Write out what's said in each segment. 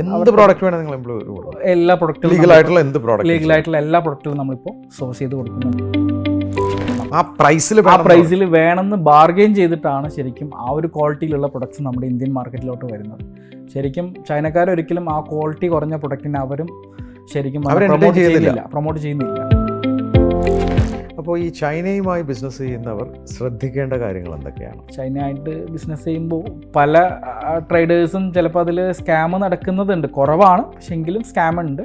എന്ത് പ്രോഡക്റ്റ് വേണം നിങ്ങൾ എല്ലാ പ്രൊഡക്റ്റും ലീഗൽ ആയിട്ടുള്ള എന്ത് പ്രോഡക്റ്റ് ലീഗലായിട്ടുള്ള എല്ലാ പ്രൊഡക്റ്റുകളും നമ്മളിപ്പോൾ സോഴ്സ് ചെയ്ത് കൊടുക്കുന്നുണ്ട്. ആ പ്രൈസിൽ ആ പ്രൈസിൽ വേണമെന്ന് ബാർഗെയിൻ ചെയ്തിട്ടാണ് ശരിക്കും ആ ഒരു ക്വാളിറ്റിയിലുള്ള പ്രൊഡക്ട്സ് നമ്മുടെ ഇന്ത്യൻ മാർക്കറ്റിലോട്ട് വരുന്നത്. ശരിക്കും ചൈനക്കാരൊരിക്കലും ആ ക്വാളിറ്റി കുറഞ്ഞ പ്രൊഡക്റ്റിനെ അവരും ശരിക്കും പ്രൊമോട്ട്. ചെയ്യുന്നില്ല. പ്രൊമോട്ട് ചെയ്യുന്നില്ല. അപ്പോൾ ഈ ചൈനയുമായി ബിസിനസ് ചെയ്യുന്നവർ ശ്രദ്ധിക്കേണ്ട കാര്യങ്ങൾ എന്തൊക്കെയാണ്? ചൈനയായിട്ട് ബിസിനസ് ചെയ്യുമ്പോൾ പല ട്രേഡേഴ്സും ചിലപ്പോൾ അതിൽ സ്കാം നടക്കുന്നതുണ്ട്. കുറവാണ് പക്ഷെ എങ്കിലും സ്കാം ഉണ്ട്.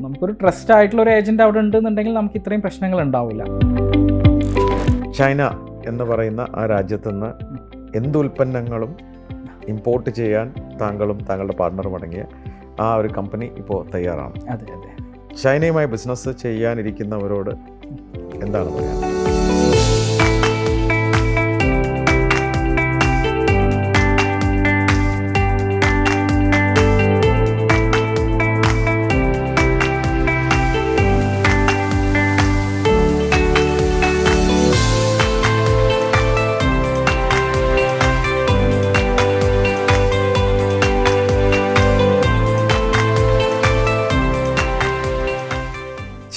നമുക്കൊരു ട്രസ്റ്റ് ആയിട്ടുള്ള ഒരു ഏജന്റ് അവിടെ ഉണ്ടെന്നുണ്ടെങ്കിൽ നമുക്ക് ഇത്രയും പ്രശ്നങ്ങൾ ഉണ്ടാവില്ല. ചൈന എന്ന് പറയുന്ന ആ രാജ്യത്ത് നിന്ന് എന്ത് ഉൽപ്പന്നങ്ങളും ഇമ്പോർട്ട് ചെയ്യാൻ താങ്കളും താങ്കളുടെ പാർട്ണറും അടങ്ങിയ ആ ഒരു കമ്പനി ഇപ്പോൾ തയ്യാറാണ്. അതെ അതെ. ചൈനയുമായി ബിസിനസ് ചെയ്യാനിരിക്കുന്നവരോട് എന്താണ് പറയാൻ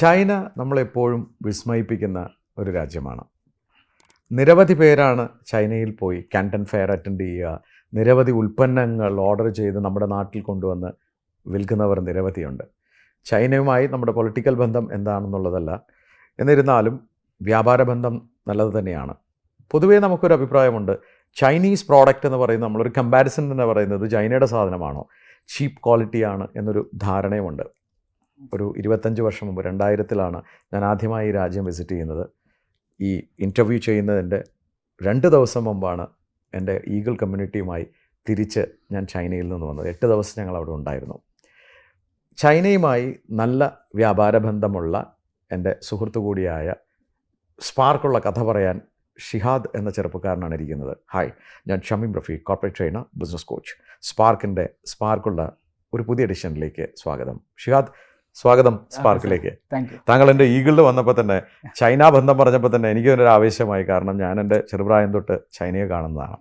ചൈന നമ്മളെപ്പോഴും വിസ്മയിപ്പിക്കുന്ന ഒരു രാജ്യമാണ്. നിരവധി പേരാണ് ചൈനയിൽ പോയി കാന്റൺ ഫെയർ അറ്റൻഡ് ചെയ്യുക. നിരവധി ഉൽപ്പന്നങ്ങൾ ഓർഡർ ചെയ്ത് നമ്മുടെ നാട്ടിൽ കൊണ്ടുവന്ന് വിൽക്കുന്നവർ നിരവധിയുണ്ട്. ചൈനയുമായി നമ്മുടെ പൊളിറ്റിക്കൽ ബന്ധം എന്താണെന്നുള്ളതല്ല. എന്നിരുന്നാലും വ്യാപാര ബന്ധം നല്ലത് തന്നെയാണ്. പൊതുവേ നമുക്കൊരു അഭിപ്രായമുണ്ട്. ചൈനീസ് പ്രോഡക്റ്റ് എന്ന് പറയുന്നത് നമ്മളൊരു കമ്പാരിസൺ എന്ന് പറയുന്നത് ചൈനയുടെ സാധനമാണോ? ചീപ്പ് ക്വാളിറ്റിയാണ് എന്നൊരു ധാരണയുമുണ്ട്. ഒരു ഇരുപത്തഞ്ച് വർഷം മുമ്പ് രണ്ടായിരത്തിലാണ് ഞാൻ ആദ്യമായി ഈ രാജ്യം വിസിറ്റ് ചെയ്യുന്നത്. ഈ ഇന്റർവ്യൂ ചെയ്യുന്നതിന്റെ രണ്ട് ദിവസം മുമ്പാണ് എന്റെ ഈഗിൾ കമ്മ്യൂണിറ്റിയുമായി തിരിച്ച് ഞാൻ ചൈനയിൽ നിന്ന് വന്നത്. എട്ട് ദിവസം ഞങ്ങൾ അവിടെ ഉണ്ടായിരുന്നു. ചൈനയുമായി നല്ല വ്യാപാര ബന്ധമുള്ള എന്റെ സുഹൃത്തു കൂടിയായ സ്പാർക്കുള്ള കഥ പറയാൻ ഷിഹാദ് എന്ന ചെറുപ്പക്കാരനാണ് ഇരിക്കുന്നത്. ഹായ് ഞാൻ Shamim Rafi corporate trainer business coach സ്പാർക്കിന്റെ സ്പാർക്കുള്ള ഒരു പുതിയ എഡിഷനിലേക്ക് സ്വാഗതം. ഷിഹാദ് സ്വാഗതം സ്പാർക്കിലേക്ക്. താങ്കൾ എന്റെ ഈഗിളിൽ വന്നപ്പോൾ തന്നെ ചൈന ബന്ധം പറഞ്ഞപ്പോൾ തന്നെ എനിക്ക് ഒരു ആവേശമായി കാരണം ഞാൻ എന്റെ ചെറുപ്രായം തൊട്ട് ചൈനയെ കാണുന്നതാണ്.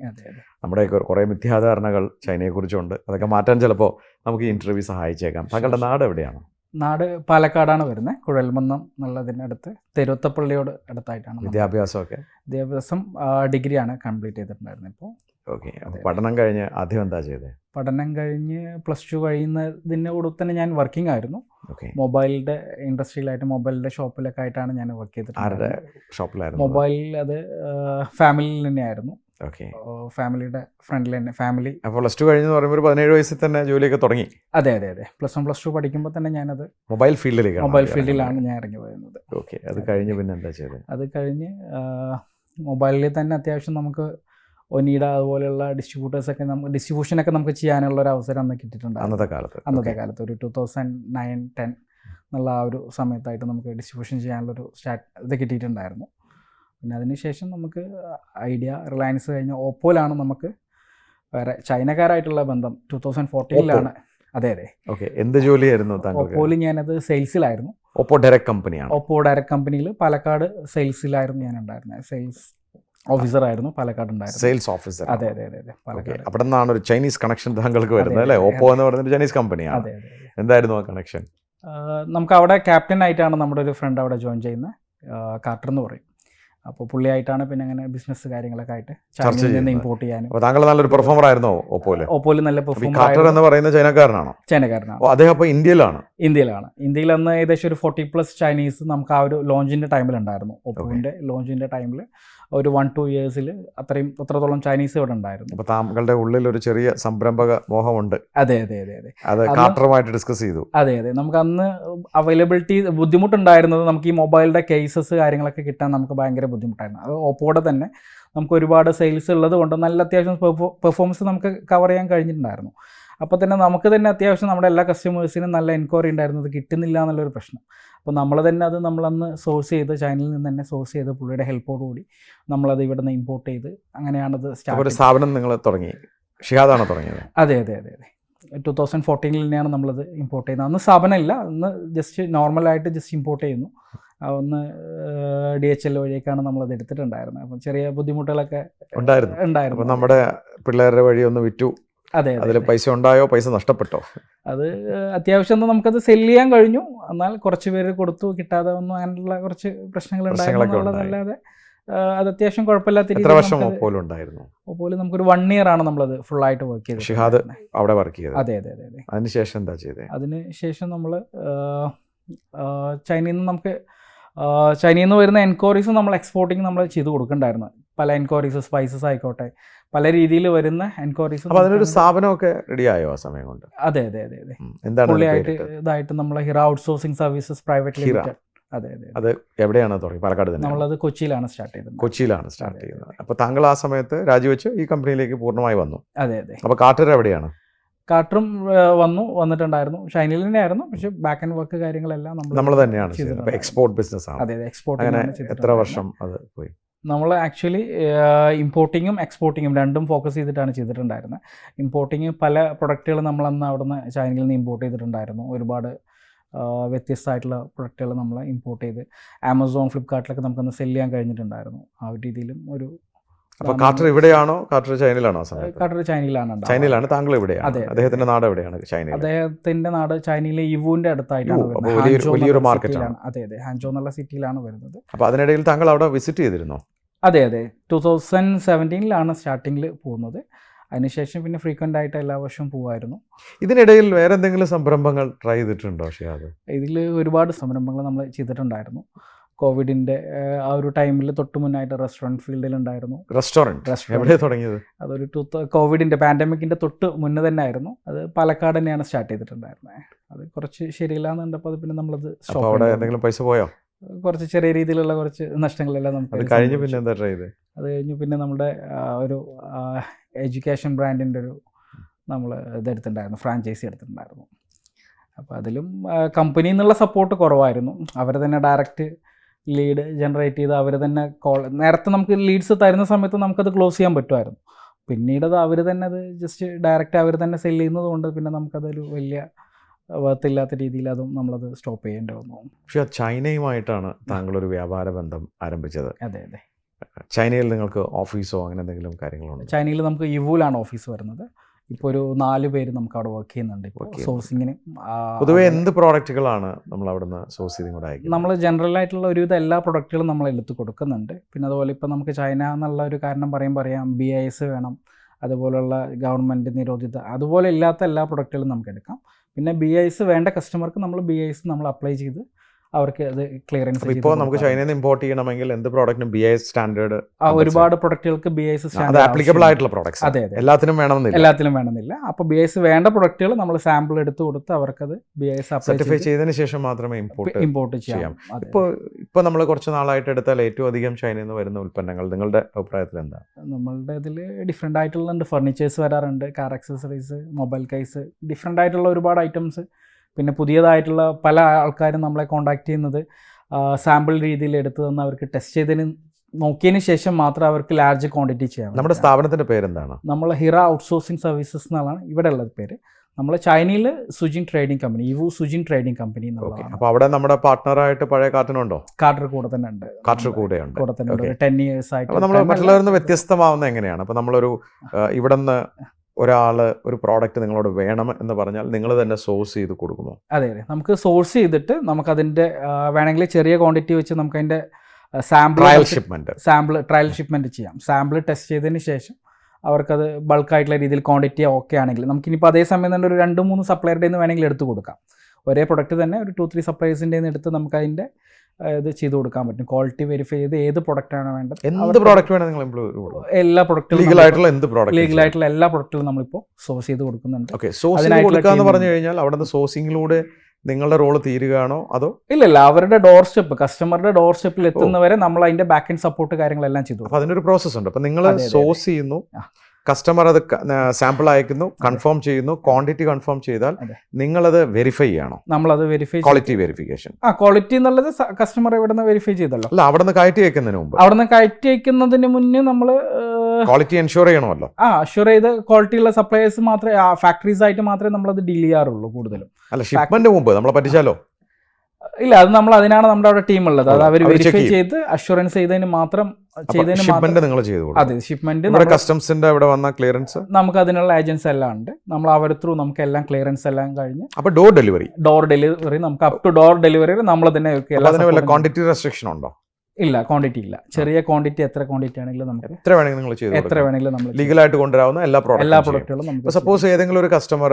നമ്മുടെ കുറേ മിഥ്യാധാരണകൾ ചൈനയെക്കുറിച്ചുണ്ട്. അതൊക്കെ മാറ്റാൻ ചിലപ്പോൾ നമുക്ക് ഈ ഇന്റർവ്യൂ സഹായിച്ചേക്കാം. താങ്കളുടെ നാട് എവിടെയാണ്? നാട് പാലക്കാടാണ് വരുന്നത്. കുഴൽമന്നം എന്നുള്ളതിനടുത്ത് തെരുവത്തപ്പള്ളിയോട് അടുത്തായിട്ടാണ് വിദ്യാഭ്യാസമൊക്കെ? വിദ്യാഭ്യാസം ഡിഗ്രിയാണ് കംപ്ലീറ്റ് ചെയ്തിട്ടുണ്ടായിരുന്നത് ഇപ്പോൾ. ഓക്കെ പഠനം കഴിഞ്ഞ് ആദ്യം എന്താ ചെയ്തത് പഠനം കഴിഞ്ഞ് പ്ലസ് ടു കഴിയുന്നതിന്റെ കൂടെ തന്നെ ഞാൻ വർക്കിംഗ് ആയിരുന്നു. മൊബൈലിന്റെ ഇൻഡസ്ട്രിയിലായിട്ട് മൊബൈലിന്റെ ഷോപ്പിലൊക്കെ ആയിട്ടാണ് ഞാൻ വർക്ക് ആരുടെ ഷോപ്പിലായിരുന്നു? മൊബൈൽ അത് ഫാമിലിയിൽ തന്നെയായിരുന്നു ഓക്കെ. ഫാമിലിയുടെ ഫ്രണ്ടിൽ തന്നെ ഫാമിലി പ്ലസ് ടു കഴിഞ്ഞ് പറയുമ്പോൾ പതിനേഴ് വയസ്സിൽ തന്നെ ജോലിയൊക്കെ തുടങ്ങി? അതെ അതെ അതെ. പ്ലസ് വൺ പ്ലസ് ടു പഠിക്കുമ്പോൾ തന്നെ ഞാനത് മൊബൈൽ ഫീൽഡിലേക്ക് മൊബൈൽ ഫീൽഡിലാണ് ഞാൻ ഇറങ്ങി വരുന്നത്. ഓക്കെ അത് കഴിഞ്ഞ് പിന്നെ എന്താ ചെയ്തത് അത് കഴിഞ്ഞ് മൊബൈലിൽ തന്നെ അത്യാവശ്യം നമുക്ക് ഒനീഡ അതുപോലെയുള്ള ഡിസ്ട്രിബ്യൂട്ടേഴ്സൊക്കെ നമുക്ക് ഡിസ്ട്രിബ്യൂഷനൊക്കെ നമുക്ക് ചെയ്യാനുള്ള ഒരു അവസരം അന്ന് കിട്ടിയിട്ടുണ്ട്. അന്നത്തെ കാലത്ത്. അന്നത്തെ കാലത്ത് ഒരു ടു തൗസൻഡ് നയൻ ടെൻ എന്നുള്ള ആ ഒരു സമയത്തായിട്ട് നമുക്ക് ഡിസ്ട്രിബ്യൂഷൻ ചെയ്യാനുള്ളൊരു സ്റ്റാറ്റ് ഇത് കിട്ടിയിട്ടുണ്ടായിരുന്നു. പിന്നെ അതിനുശേഷം നമുക്ക് ഐഡിയ റിലയൻസ് കഴിഞ്ഞ് ഓപ്പോയിലാണ് നമുക്ക് വേറെ ചൈനക്കാരായിട്ടുള്ള ബന്ധം ടു തൗസൻഡ് ഫോർട്ടീനിലാണ്. അതെ അതെ. ഓക്കെ. എന്ത് ജോലിയായിരുന്നു ഓപ്പോയിൽ ഞാനത് സെയിൽസിലായിരുന്നു. ഓപ്പോ ഡയറക്ട് കമ്പനിയാണ്. ഓപ്പോ ഡയറക്ട് കമ്പനിയിൽ പാലക്കാട് സെയിൽസിലായിരുന്നു ഞാൻ ഉണ്ടായിരുന്നത് സെയിൽസ് ഓഫീസർ ആയിരുന്നു പാലക്കാട് ഉണ്ടായിരുന്നത് സെയിൽസ് ഓഫീസർ അതെ അതെ അതെ അതെ പാലക്കാട്. അവിടെ നിന്നാണ് ഒരു ചൈനീസ് കണക്ഷൻ താങ്കൾക്ക് വരുന്നത് അല്ലേ? ഓപ്പോ. എന്ന് പറയുന്ന ചൈനീസ് കമ്പനിയാണ്. എന്തായിരുന്നു ആ കണക്ഷൻ നമുക്ക് അവിടെ ക്യാപ്റ്റൻ ആയിട്ടാണ് നമ്മുടെ ഒരു ഫ്രണ്ട് അവിടെ ജോയിൻ ചെയ്യുന്നത്. കാർട്ടർ എന്ന് പറയും. അപ്പോൾ പുള്ളിയായിട്ടാണ് പിന്നെ അങ്ങനെ ബിസിനസ് കാര്യങ്ങളൊക്കെ ആയിട്ട് ചൈനയിൽ നിന്ന് ചെയ്യുന്നത്. ഇമ്പോർട്ട് ചെയ്യാനും. താങ്കൾ നല്ലൊരു പെർഫോമർ ആയിരുന്നു ഓപ്പോയിൽ ഓപ്പോയിൽ നല്ല പെർഫോമർ എന്ന് പറയുന്ന ചൈനക്കാരനാണോ ചൈനക്കാരനാണ് അദ്ദേഹം അപ്പോൾ ഇന്ത്യയിലാണ്. ഇന്ത്യയിലാണ്. ഇന്ത്യയിൽ അന്ന് ഏകദേശം ഒരു ഫോർട്ടി പ്ലസ് ചൈനീസ് നമുക്ക് ആ ഒരു ലോഞ്ചിന്റെ ടൈമിൽ ഉണ്ടായിരുന്നു. ഒപ്പോവിന്റെ ലോഞ്ചിന്റെ ടൈമിൽ ഒരു വൺ ടു ഇയേഴ്സിൽ അത്രയും അത്രത്തോളം ചൈനീസ് ഇവിടെ ഉണ്ടായിരുന്നു. അപ്പോൾ താങ്കളുടെ ഉള്ളിൽ ഒരു ചെറിയ സംരംഭക മോഹമുണ്ട്. അതെ അതെ അതെ അതെ. അത് കാർട്ടറുമായിട്ട് ഡിസ്കസ് ചെയ്തു. അതെ അതെ. നമുക്ക് അന്ന് അവൈലബിലിറ്റി ബുദ്ധിമുട്ടുണ്ടായിരുന്നത് നമുക്ക് ഈ മൊബൈലിന്റെ കേസസ് കാര്യങ്ങളൊക്കെ കിട്ടാൻ നമുക്ക് ഭയങ്കര ബുദ്ധിമുട്ടായിരുന്നു. അത് ഓപ്പോടെ തന്നെ നമുക്ക് ഒരുപാട് സെയിൽസ് ഉള്ളത് കൊണ്ട് നല്ല അത്യാവശ്യം പെർഫോമൻസ് നമുക്ക് കവർ ചെയ്യാൻ കഴിഞ്ഞിട്ടുണ്ടായിരുന്നു. അപ്പോൾ തന്നെ നമുക്ക് തന്നെ അത്യാവശ്യം നമ്മുടെ എല്ലാ കസ്റ്റമേഴ്സിനും നല്ല എൻക്വയറി ഉണ്ടായിരുന്നത് കിട്ടുന്നില്ല എന്നുള്ളൊരു പ്രശ്നം. അപ്പോൾ നമ്മൾ തന്നെ അത് നമ്മളന്ന് സോഴ്സ് ചെയ്ത് ചൈനയിൽ നിന്ന് തന്നെ സോഴ്സ് ചെയ്ത് പുള്ളിയുടെ ഹെൽപ്പോടുകൂടി നമ്മളത് ഇവിടെ നിന്ന് ഇമ്പോർട്ട് ചെയ്ത് അങ്ങനെയാണത് ഒരു സ്ഥാപനം നിങ്ങൾ തുടങ്ങി. ഷിഹാദാണോ തുടങ്ങിയത്? അതെ അതെ അതെ അതെ. ടു തൗസൻഡ് ഫോർട്ടീനിൽ തന്നെയാണ് നമ്മളത് ഇമ്പോർട്ട് ചെയ്യുന്നത്. അന്ന് സ്ഥാപനമില്ല. അന്ന് ജസ്റ്റ് നോർമലായിട്ട് ജസ്റ്റ് ഇമ്പോർട്ട് ചെയ്യുന്നു. ഒന്ന് ഡി എച്ച് എൽ വഴിയൊക്കെയാണ് നമ്മളത് എടുത്തിട്ടുണ്ടായിരുന്നത്. അപ്പം ചെറിയ ബുദ്ധിമുട്ടുകളൊക്കെ ഉണ്ടായിരുന്നു. ഉണ്ടായിരുന്നു. നമ്മുടെ പിള്ളേരുടെ വഴി ഒന്ന് വിറ്റു. അതെ അതെ അതിൽ പൈസ ഉണ്ടായോ? പൈസ നഷ്ടപ്പെട്ടോ? അത് അത്യാവശ്യം ഒന്നും നമുക്കത് സെൽ ചെയ്യാൻ കഴിഞ്ഞു. എന്നാൽ കുറച്ച് പേര് കൊടുത്തു. കിട്ടാതെ ഒന്നും അങ്ങനെയുള്ള കുറച്ച് പ്രശ്നങ്ങൾ ഉണ്ടായിരുന്നുള്ളതല്ലാതെ അത് അത്യാവശ്യം കുഴപ്പമില്ലാത്ത എത്ര വർഷം ഒപ്പോലും ഉണ്ടായിരുന്നു? ഒപ്പോലും നമുക്കൊരു വൺ ഇയർ ആണ് നമ്മളത് ഫുൾ ആയിട്ട് വർക്ക് ചെയ്തത്. ഷിഹാദ് അവിടെ വർക്ക് ചെയ്തത്. അതെ അതെ അതെ അതെ. അതിനുശേഷം എന്താ ചെയ്തത് അതിനുശേഷം നമ്മൾ ചൈനയിൽ നിന്ന് നമുക്ക് ചൈനയിൽ നിന്ന് വരുന്ന എൻക്വയറീസ് നമ്മൾ എക്സ്പോർട്ടിങ് നമ്മൾ ചെയ്ത് കൊടുക്കണ്ടായിരുന്നു. പല എൻക്വയറീസ് സ്പൈസസ് ആയിക്കോട്ടെ പല രീതിയിൽ വരുന്ന എൻക്വയറീസ് അപ്പൊ അതിനൊരു സ്ഥാപനമൊക്കെ റെഡി ആയോ ആ സമയം കൊണ്ട്? അതെ അതെ അതെ അതെ. എന്താണ് പുള്ളിയായിട്ട് ഇതായിട്ട് നമ്മളെ Hira outsourcing services private limited. അതെ അതെ അത്. എവിടെയാണ് തുടങ്ങി? പാലക്കാട് തന്നെ. നമ്മളത് കൊച്ചിയിലാണ് സ്റ്റാർട്ട് ചെയ്തത്. കൊച്ചിയിലാണ് സ്റ്റാർട്ട് ചെയ്തത് ചെയ്യുന്നത്. അപ്പൊ താങ്കൾ ആ സമയത്ത് രാജിവെച്ച് ഈ കമ്പനിയിലേക്ക് പൂർണമായി വന്നു. അതെ അതെ. അപ്പോൾ കാട്ടർ എവിടെയാണ്? കാട്ടറും വന്നു വന്നിട്ടുണ്ടായിരുന്നു. ഷൈനിൽ തന്നെയായിരുന്നു പക്ഷെ ബാക്ക് ആൻഡ് വർക്ക് കാര്യങ്ങളെല്ലാം നമ്മൾ നമ്മൾ തന്നെയാണ് എക്സ്പോർട്ട് ബിസിനസ് ആണ്. അതെ അതെ എക്സ്പോർട്ട് എത്ര വർഷം അത് പോയി? നമ്മൾ ആക്ച്വലി ഇമ്പോർട്ടിങ്ങും എക്സ്പോർട്ടിങ്ങും രണ്ടും ഫോക്കസ് ചെയ്തിട്ടാണ് ചെയ്തിട്ടുണ്ടായിരുന്നത് ഇമ്പോർട്ടിങ് പല പ്രൊഡക്റ്റുകൾ നമ്മൾ അന്ന് അവിടുന്ന് ചൈനയിൽ നിന്ന് ഇമ്പോർട്ട് ചെയ്തിട്ടുണ്ടായിരുന്നു. ഒരുപാട് വ്യത്യസ്തമായിട്ടുള്ള പ്രൊഡക്റ്റുകൾ നമ്മൾ ഇമ്പോർട്ട് ചെയ്ത്. ആമസോൺ ഫ്ലിപ്കാർട്ടിലൊക്കെ നമുക്കൊന്ന് സെൽ ചെയ്യാൻ കഴിഞ്ഞിട്ടുണ്ടായിരുന്നു. ആ ഒരു രീതിയിലും ഒരു അപ്പോൾ കാർട്ടർ ഇവിടെയാണോ? കാർട്ടർ ചൈനയിലാണോ കാർട്ടർ ചൈനയിലാണ്. ചൈനയിലാണ്. താങ്കൾ എവിടെയാണ് അതെ. അദ്ദേഹത്തിന്റെ നാട് എവിടെയാണ് ചൈന അദ്ദേഹത്തിന്റെ നാട് ചൈനയിലെ ഇവുവിന്റെ അടുത്തായിട്ടാണ് വലിയൊരു- സിറ്റിയിലാണ്. അതെ അതെ. ഹാൻജോ എന്നുള്ള സിറ്റിയിലാണ് വരുന്നത്. അപ്പോൾ അതിനിടയിൽ താങ്കൾ അവിടെ വിസിറ്റ് ചെയ്തിരുന്നോ? അതെ അതെ. ടു തൗസൻഡ് സെവന്റീനിലാണ് സ്റ്റാർട്ടിങ്ങിൽ പോകുന്നത്. അതിനുശേഷം പിന്നെ ഫ്രീക്വന്റ് ആയിട്ട് എല്ലാ വർഷവും പോകുമായിരുന്നു ഇതിനിടയിൽ വേറെ എന്തെങ്കിലും സംരംഭങ്ങൾ ട്രൈ ചെയ്തിട്ടുണ്ടോ ഷിയാദ്? ഇതിൽ ഒരുപാട് സംരംഭങ്ങൾ നമ്മൾ ചെയ്തിട്ടുണ്ടായിരുന്നു. കോവിഡിന്റെ ആ ഒരു ടൈമിൽ തൊട്ട് മുന്നായിട്ട് റെസ്റ്റോറന്റ് ഫീൽഡിൽ ഉണ്ടായിരുന്നു. റെസ്റ്റോറന്റ് റെസ്റ്റോറന്റ് തുടങ്ങിയത്? അതൊരു ടൂ കോവിഡിന്റെ പാൻഡമിക്കിന്റെ തൊട്ട് മുന്നേ തന്നെ ആയിരുന്നു. അത് പാലക്കാട് തന്നെയാണ് സ്റ്റാർട്ട് ചെയ്തിട്ടുണ്ടായിരുന്നത് അത് കുറച്ച് ശരിയില്ലാന്നുണ്ടപ്പോൾ അത് പിന്നെ നമ്മളത് അവിടെ എന്തെങ്കിലും പൈസ പോയോ? കുറച്ച് ചെറിയ രീതിയിലുള്ള കുറച്ച് നഷ്ടങ്ങളെല്ലാം നമുക്ക് അത് കഴിഞ്ഞ്. പിന്നെ എന്താ ട്രൈ ചെയ്ത്? അത് കഴിഞ്ഞ് പിന്നെ നമ്മുടെ ഒരു എഡ്യൂക്കേഷൻ ബ്രാൻഡിന്റെ ഒരു നമ്മൾ ഇതെടുത്തിട്ടുണ്ടായിരുന്നു ഫ്രാഞ്ചൈസി എടുത്തിട്ടുണ്ടായിരുന്നു. അപ്പോൾ അതിലും കമ്പനിയിൽ നിന്നുള്ള സപ്പോർട്ട് കുറവായിരുന്നു. അവർ തന്നെ ഡയറക്റ്റ് ലീഡ് ജനറേറ്റ് ചെയ്ത് അവർ തന്നെ കോൾ നേരത്തെ നമുക്ക് ലീഡ്സ് തരുന്ന സമയത്ത് നമുക്കത് ക്ലോസ് ചെയ്യാൻ പറ്റുമായിരുന്നു. പിന്നീട് അത് അവർ തന്നെ അത് ജസ്റ്റ് ഡയറക്റ്റ് അവർ തന്നെ സെൽ ചെയ്യുന്നത് കൊണ്ട് പിന്നെ നമുക്കതൊരു വലിയ വർത്തില്ലാത്ത രീതിയിൽ അതും നമ്മളത് സ്റ്റോപ്പ് ചെയ്യേണ്ടി വന്നു. പക്ഷെ ചൈനയുമായിട്ടാണ് താങ്കൾ ഒരു വ്യാപാര ബന്ധം ആരംഭിച്ചത്. അതെ അതെ. ചൈനയിൽ നിങ്ങൾക്ക് ഓഫീസോ അങ്ങനെ എന്തെങ്കിലും കാര്യങ്ങളുണ്ടോ? ചൈനയിൽ നമുക്ക് യുവിലാണ് ഓഫീസ് വരുന്നത്. ഇപ്പോൾ ഒരു നാല് പേര് നമുക്ക് അവിടെ വർക്ക് ചെയ്യുന്നുണ്ട്. ഇപ്പോൾ സോഴ്സിങ്ങിന് പൊതുവെ എന്ത് പ്രോഡക്റ്റുകളാണ് നമ്മൾ അവിടുന്ന് സോഴ്സ് ചെയ്തും കൂടെ അയക്കുന്നത്? നമ്മൾ ജനറൽ ആയിട്ടുള്ള ഒരുവിധ എല്ലാ പ്രൊഡക്റ്റുകളും നമ്മൾ എടുത്ത് കൊടുക്കുന്നുണ്ട്. പിന്നെ അതുപോലെ ഇപ്പോൾ നമുക്ക് ചൈന എന്നുള്ള ഒരു കാരണം പറയും പറയാം ബി ഐ എസ് വേണം. അതുപോലുള്ള ഗവൺമെന്റ് നിരോധിത അതുപോലെ ഇല്ലാത്ത എല്ലാ പ്രൊഡക്റ്റുകളും നമുക്ക് എടുക്കാം. പിന്നെ ബി ഐ എസ് വേണ്ട കസ്റ്റമർക്ക് നമ്മൾ ബി ഐ എസ് നമ്മൾ അപ്ലൈ ചെയ്ത് അവർക്ക് അത് ക്ലിയറൻസ് ഇപ്പോൾ നമുക്ക് ചൈനയിൽ നിന്ന് ഇമ്പോർട്ട് ചെയ്യണമെങ്കിൽ എന്ത് പ്രോഡക്റ്റിനും ബി ഐ സ്റ്റാൻഡേർഡ് ആ ഒരുപാട് പ്രൊഡക്റ്റുകൾക്ക് ബി ഐ എസ് അത് ആപ്ലിക്കബിൾ ആയിട്ടുള്ള പ്രോഡക്ട്സ് അതെ അതെ. എല്ലാത്തിനും വേണമെന്നില്ല. എല്ലാത്തിനും വേണമെന്നില്ല. അപ്പോൾ ബി എസ് വേണ്ട പ്രൊഡക്റ്റുകൾ നമ്മൾ സാമ്പിൾ എടുത്ത് കൊടുത്ത് അവർക്കത് ബി എസ് സർട്ടിഫൈ ചെയ്തതിന് ശേഷം മാത്രമേ ഇമ്പോർട്ട് ഇമ്പോർട്ട് ചെയ്യാം. ഇപ്പോൾ ഇപ്പോൾ നമ്മൾ കുറച്ച് നാളായിട്ട് എടുത്താൽ ഏറ്റവും അധികം ചൈനയിൽ നിന്ന് വരുന്ന ഉൽപ്പന്നങ്ങൾ നിങ്ങളുടെ അഭിപ്രായത്തിൽ എന്താ? നമ്മളുടെ ഇതിൽ ഡിഫറെന്റ് ആയിട്ടുള്ള ഫർണിച്ചേഴ്സ് വരാറുണ്ട്. Car accessories mobile case different ആയിട്ടുള്ള ഒരുപാട് ഐറ്റംസ് പിന്നെ പുതിയതായിട്ടുള്ള പല ആൾക്കാരും നമ്മളെ കോണ്ടാക്ട് ചെയ്യുന്നത് സാമ്പിൾ രീതിയിൽ എടുത്തു തന്ന് അവർക്ക് ടെസ്റ്റ് ചെയ്തതിന് നോക്കിയതിന് ശേഷം മാത്രം അവർക്ക് ലാർജ് ക്വാണ്ടിറ്റി ചെയ്യാം നമ്മുടെ സ്ഥാപനത്തിന്റെ പേരെന്താണ്? നമ്മൾ ഹിറ ഔട്ട്സോഴ്സിംഗ് സർവീസസ് എന്നാണ് ഇവിടെ ഉള്ളത് പേര്. നമ്മൾ ചൈനയിൽ Sujin trading company Yiwu Sujin trading company അപ്പോൾ അവിടെ നമ്മുടെ പാർട്ട്ണറായിട്ട് പഴയ കാർട്ടനുണ്ടോ? കാർട്ടർ കൂടെ തന്നെ ഉണ്ട്. കാർട്ടർ ഉണ്ട്. കൂടെ തന്നെ ഉണ്ട്. ടെൻ ഇയേഴ്സ് ആയിട്ട് നമ്മൾ. മറ്റുള്ളവരിൽ നിന്ന് വ്യത്യസ്തമാവുന്ന എങ്ങനെയാണ്? അപ്പോൾ നമ്മളൊരു ഇവിടെ നിന്ന് ഒരാൾ ഒരു പ്രോഡക്റ്റ് നിങ്ങളോട് വേണം എന്ന് പറഞ്ഞാൽ നിങ്ങൾ തന്നെ സോഴ്സ് ചെയ്ത് കൊടുക്കുമോ? അതെ അതെ. നമുക്ക് സോഴ്സ് ചെയ്തിട്ട് നമുക്കതിന്റെ വേണമെങ്കിൽ ചെറിയ ക്വാണ്ടിറ്റി വെച്ച് നമുക്ക് അതിന്റെ sample trial shipment sample trial shipment ചെയ്യാം. സാമ്പിൾ ടെസ്റ്റ് ചെയ്തതിന് ശേഷം അവർക്കത് ബൾക്കായിട്ടുള്ള രീതിയിൽ ക്വാണ്ടിറ്റി ഓക്കെ ആണെങ്കിൽ നമുക്കിനിപ്പോൾ അതേ സമയം തന്നെ ഒരു രണ്ട് മൂന്ന് സപ്ലയറുടെ നിന്ന് വേണമെങ്കിൽ എടുത്തു കൊടുക്കാം. ഒരേ പ്രൊഡക്റ്റ് തന്നെ ഒരു ടു ത്രീ സപ്ലൈസിന്റെ എടുത്ത് നമുക്ക് അതിന്റെ ഇത് ചെയ്ത് കൊടുക്കാൻ പറ്റും. ക്വാളിറ്റി വെരിഫൈ ചെയ്ത് ഏത് പ്രൊഡക്റ്റ് പ്രൊഡക്റ്റാണ് വേണ്ടത്. എന്ത് പ്രോഡക്റ്റ് വേണം നിങ്ങൾ എല്ലാ പ്രൊഡക്റ്റും ലീഗൽ ആയിട്ടുള്ള എന്ത് പ്രോഡക്റ്റ് ലീഗൽ ആയിട്ടുള്ള എല്ലാ പ്രൊഡക്റ്റുകളും നമ്മളിപ്പോൾ സോഴ്സ് ചെയ്ത് കൊടുക്കുന്നുണ്ട്. ഓക്കെ സോഴ്സ് കൊടുക്കുക എന്ന് പറഞ്ഞു കഴിഞ്ഞാൽ അവിടെ സോഴ്സിങ്ങിലൂടെ നിങ്ങളുടെ റോൾ തീരുകയാണോ അതോ? ഇല്ല ഇല്ല അവരുടെ ഡോർ സ്റ്റെപ്പ് കസ്റ്റമറുടെ ഡോർ സ്റ്റെപ്പിൽ എത്തുന്നവരെ നമ്മൾ അതിന്റെ ബാക്ക് ആൻഡ് സപ്പോർട്ട് കാര്യങ്ങളെല്ലാം ചെയ്തു അപ്പോൾ അതിനൊരു പ്രോസസ് ഉണ്ട്. അപ്പോൾ നിങ്ങൾ സോഴ്സ് ചെയ്യുന്നു. കസ്റ്റമർ അത് സാമ്പിൾ അയക്കുന്നു കൺഫേം ചെയ്യുന്നു ക്വാണ്ടിറ്റി കൺഫേം ചെയ്താൽ നിങ്ങൾ നിങ്ങളത് വെരിഫൈ ചെയ്യണം? നമ്മളത് വെരിഫൈ ക്വാളിറ്റി വെരിഫിക്കേഷൻ ആ ക്വാളിറ്റി എന്നുള്ളത് കസ്റ്റമർ ഇവിടെ നിന്ന് വെരിഫൈ ചെയ്തല്ലോ? അല്ല അവിടെ നിന്ന് കയറ്റി അയക്കുന്നതിന് മുമ്പ്. അവിടെ നിന്ന് കയറ്റി അയക്കുന്നതിന് മുന്നേ നമ്മൾ ക്വാളിറ്റി എൻഷുർ ചെയ്യണമല്ലോ. ആ അഷ്യൂർ ചെയ്ത് ക്വാളിറ്റി ഉള്ള സപ്ലയേഴ്സ് മാത്രമേ ഫാക്ടറീസ് ആയിട്ട് മാത്രമേ നമ്മളത് ഡീൽ ചെയ്യാറുള്ളൂ കൂടുതലും. അല്ല ഷിപ്മെന്റ് മുമ്പ് നമ്മളെ പറ്റിച്ചാലോ? ഇല്ല അത് നമ്മൾ അതിനാണ് നമ്മുടെ അവിടെ ടീം ഉള്ളത്. അത് അവർ വെരിഫൈ ചെയ്ത് അഷുറൻസ് ചെയ്തതിന് മാത്രം ചെയ്തതിന് മാത്രം അതെ ഷിപ്മെന്റ് കസ്റ്റംസിന്റെ അവിടെ വന്ന ക്ലിയറൻസ് നമുക്ക് അതിനുള്ള ഏജൻസ് എല്ലാം ഉണ്ട്. നമ്മൾ അവർ ത്രൂ നമുക്ക് എല്ലാം ക്ലിയറൻസ് എല്ലാം കഴിഞ്ഞ് അപ്പൊ ഡോർ ഡെലിവറി ഡോർ ഡെലിവറി നമുക്ക് അപ് ടു ഡോർ ഡെലിവറി നമ്മൾ തന്നെ ക്വാണ്ടിറ്റി റെസ്ട്രിക്ഷൻ ഉണ്ടോ? ഇല്ല ക്വാണ്ടിറ്റി ഇല്ല. ചെറിയ ക്വാണ്ടിറ്റി എത്ര ക്വാണ്ടിറ്റി ആണെങ്കിലും നമുക്ക് എത്ര വേണമെങ്കിലും നിങ്ങൾ ചെയ്തു എത്ര വേണമെങ്കിലും നമ്മൾ ലീഗലായിട്ട് കൊണ്ടുവരാവുന്ന എല്ലാ എല്ലാ പ്രോഡക്റ്റുകളും നമുക്ക് സപ്പോസ് ഏതെങ്കിലും ഒരു കസ്റ്റമർ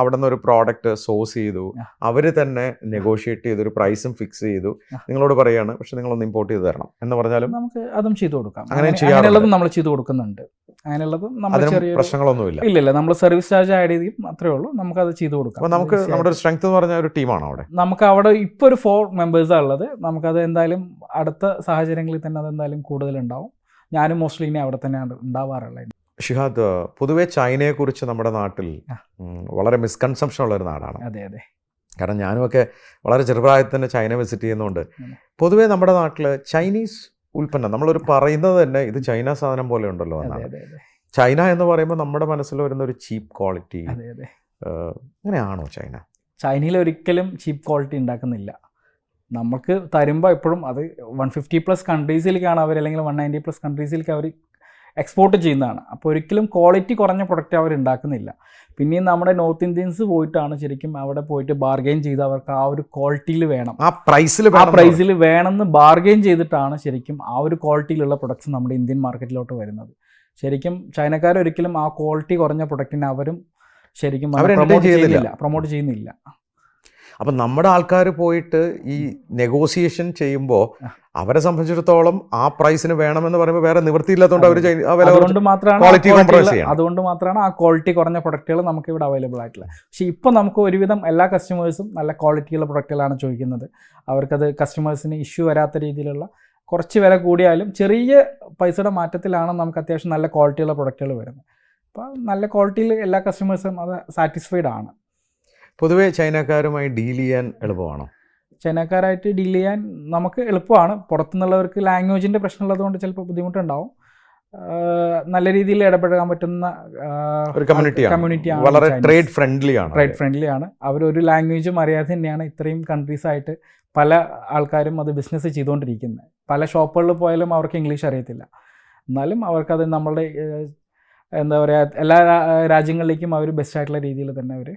അവിടെ നിന്ന് ഒരു പ്രോഡക്റ്റ് സോഴ്സ് ചെയ്തു. അവർ അവർ തന്നെ നെഗോഷിയേറ്റ് ചെയ്ത് ഒരു പ്രൈസും ഫിക്സ് ചെയ്തു. നിങ്ങളോട് പറയാണ് പക്ഷെ നിങ്ങളൊന്ന് ഇമ്പോർട്ട് ചെയ്ത് തരണം. എന്ന് പറഞ്ഞാലും നമുക്ക് അതും ചെയ്തു കൊടുക്കാം. അങ്ങനെ ചെയ്യാനുള്ളതും നമ്മൾ ചെയ്തു കൊടുക്കുന്നുണ്ട്. അങ്ങനെയുള്ളതും നമ്മൾ ചെറിയ പ്രശ്നങ്ങളൊന്നുമില്ല. ഇല്ല ഇല്ല നമ്മൾ സർവീസ് ചാർജ് ആഡ് ചെയ്യും അത്രേ ഉള്ളൂ. നമുക്ക് അത് ചെയ്തു കൊടുക്കാം. നമുക്ക് നമ്മുടെ സ്ട്രെങ്ത് എന്ന് പറഞ്ഞ ഒരു ടീമാണ് അവിടെ? നമുക്ക് അവിടെ ഇപ്പോൾ ഒരു ഫോർ മെമ്പേഴ്സാണ് ഉള്ളത്. നമുക്കത് എന്തായാലും അടുത്ത സാഹചര്യങ്ങളിൽ തന്നെ അത് എന്തായാലും കൂടുതലുണ്ടാവും. ഞാനും മോസ്റ്റ്ലി ഇനി അവിടെ തന്നെയാണ് ഉണ്ടാവാറുള്ളത്. ഷിഹാദ് പൊതുവെ ചൈനയെ കുറിച്ച് നമ്മുടെ നാട്ടിൽ വളരെ മിസ്കൺസെപ്ഷൻ ഉള്ള ഒരു നാടാണ്. അതെ അതെ. കാരണം ഞാനുമൊക്കെ വളരെ ചെറുപ്രായത്തിൽ തന്നെ ചൈന വിസിറ്റ് ചെയ്യുന്നുണ്ട്. പൊതുവേ പൊതുവെ നമ്മുടെ നാട്ടിൽ ചൈനീസ് ഉൽപ്പന്നം. നമ്മളൊരു പറയുന്നത് തന്നെ ഇത് ചൈന സാധനം പോലെ ഉണ്ടല്ലോ എന്നാണ്. ചൈന എന്ന് പറയുമ്പോൾ നമ്മുടെ മനസ്സിൽ വരുന്ന ഒരു ചീപ്പ് ക്വാളിറ്റി അങ്ങനെയാണോ ചൈന? ചൈനയിൽ ഒരിക്കലും ചീപ്പ് ക്വാളിറ്റി ഉണ്ടാക്കുന്നില്ല. നമുക്ക് തരുമ്പോൾ എപ്പോഴും അത് വൺ ഫിഫ്റ്റി പ്ലസ് കൺട്രീസിലേക്കാണ് അവർ അല്ലെങ്കിൽ വൺ നയന്റി പ്ലസ് കൺട്രീസിലേക്ക് അവർ എക്സ്പോർട്ട് ചെയ്യുന്നതാണ്. അപ്പോൾ ഒരിക്കലും ക്വാളിറ്റി കുറഞ്ഞ പ്രൊഡക്റ്റ് അവർ ഉണ്ടാക്കുന്നില്ല. പിന്നെയും നമ്മുടെ നോർത്ത് ഇന്ത്യൻസ് പോയിട്ടാണ് ശരിക്കും അവിടെ പോയിട്ട് ബാർഗെയിൻ ചെയ്ത് അവർക്ക് ആ ഒരു ക്വാളിറ്റിയിൽ വേണം. ആ പ്രൈസിൽ ആ പ്രൈസിൽ വേണമെന്ന് ബാർഗെയിൻ ചെയ്തിട്ടാണ് ശരിക്കും ആ ഒരു ക്വാളിറ്റിയിലുള്ള പ്രൊഡക്ട്സ് നമ്മുടെ ഇന്ത്യൻ മാർക്കറ്റിലോട്ട് വരുന്നത്. ശരിക്കും ചൈനക്കാർ ഒരിക്കലും ആ ക്വാളിറ്റി കുറഞ്ഞ പ്രൊഡക്റ്റിനെ അവരും ശരിക്കും അവർ പ്രൊമോട്ട്. ചെയ്യുന്നില്ല. പ്രൊമോട്ട് ചെയ്യുന്നില്ല. അപ്പം നമ്മുടെ ആൾക്കാർ പോയിട്ട് ഈ നെഗോസിയേഷൻ ചെയ്യുമ്പോൾ അവരെ സംബന്ധിച്ചിടത്തോളം ആ പ്രൈസിന് വേണമെന്ന് പറയുമ്പോൾ വേറെ നിവൃത്തിയില്ലാത്തതുകൊണ്ട് അവർ അതുകൊണ്ട് മാത്രമാണ്. അതുകൊണ്ട് മാത്രമാണ് ആ ക്വാളിറ്റി കുറഞ്ഞ പ്രൊഡക്റ്റുകൾ നമുക്ക് ഇവിടെ അവൈലബിൾ ആയിട്ടുള്ളത്. പക്ഷേ ഇപ്പോൾ നമുക്ക് ഒരുവിധം എല്ലാ കസ്റ്റമേഴ്സും നല്ല ക്വാളിറ്റിയുള്ള പ്രൊഡക്റ്റുകളാണ് ചോദിക്കുന്നത്. അവർക്കത് കസ്റ്റമേഴ്സിന് ഇഷ്യൂ വരാത്ത രീതിയിലുള്ള കുറച്ച് വില കൂടിയാലും ചെറിയ പൈസയുടെ മാറ്റത്തിലാണ് നമുക്ക് അത്യാവശ്യം നല്ല ക്വാളിറ്റിയുള്ള പ്രൊഡക്റ്റുകൾ വരുന്നത്. അപ്പോൾ നല്ല ക്വാളിറ്റിയിൽ എല്ലാ കസ്റ്റമേഴ്സും അത് സാറ്റിസ്ഫൈഡ് ആണ്. പൊതുവെ ചൈനക്കാരുമായി ഡീൽ ചെയ്യാൻ എളുപ്പമാണോ? ചൈനക്കാരായിട്ട് ഡീൽ ചെയ്യാൻ നമുക്ക് എളുപ്പമാണ്. പുറത്തുനിന്നുള്ളവർക്ക് ലാംഗ്വേജിന്റെ പ്രശ്നമുള്ളതുകൊണ്ട് ചിലപ്പോൾ ബുദ്ധിമുട്ടുണ്ടാവും. നല്ല രീതിയിൽ ഇടപെടാൻ പറ്റുന്ന ഒരു കമ്മ്യൂണിറ്റിയാണ് കമ്മ്യൂണിറ്റിയാണ് വളരെ ട്രേഡ് ഫ്രണ്ട്ലിയാണ് ട്രേഡ് ഫ്രണ്ട്ലിയാണ് അവർ ഒരു ലാംഗ്വേജും അറിയാതെ തന്നെയാണ് ഇത്രയും കൺട്രീസ് ആയിട്ട് പല ആൾക്കാരും അത് ബിസിനസ് ചെയ്തുകൊണ്ടിരിക്കുന്നത്. പല ഷോപ്പുകളിൽ പോയാലും അവർക്ക് ഇംഗ്ലീഷ് അറിയത്തില്ല. എന്നാലും അവർക്കത് നമ്മളുടെ എന്താ പറയുക എല്ലാ രാജ്യങ്ങളിലേക്കും അവർ ബെസ്റ്റ് ആയിട്ടുള്ള രീതിയിൽ തന്നെ അവർ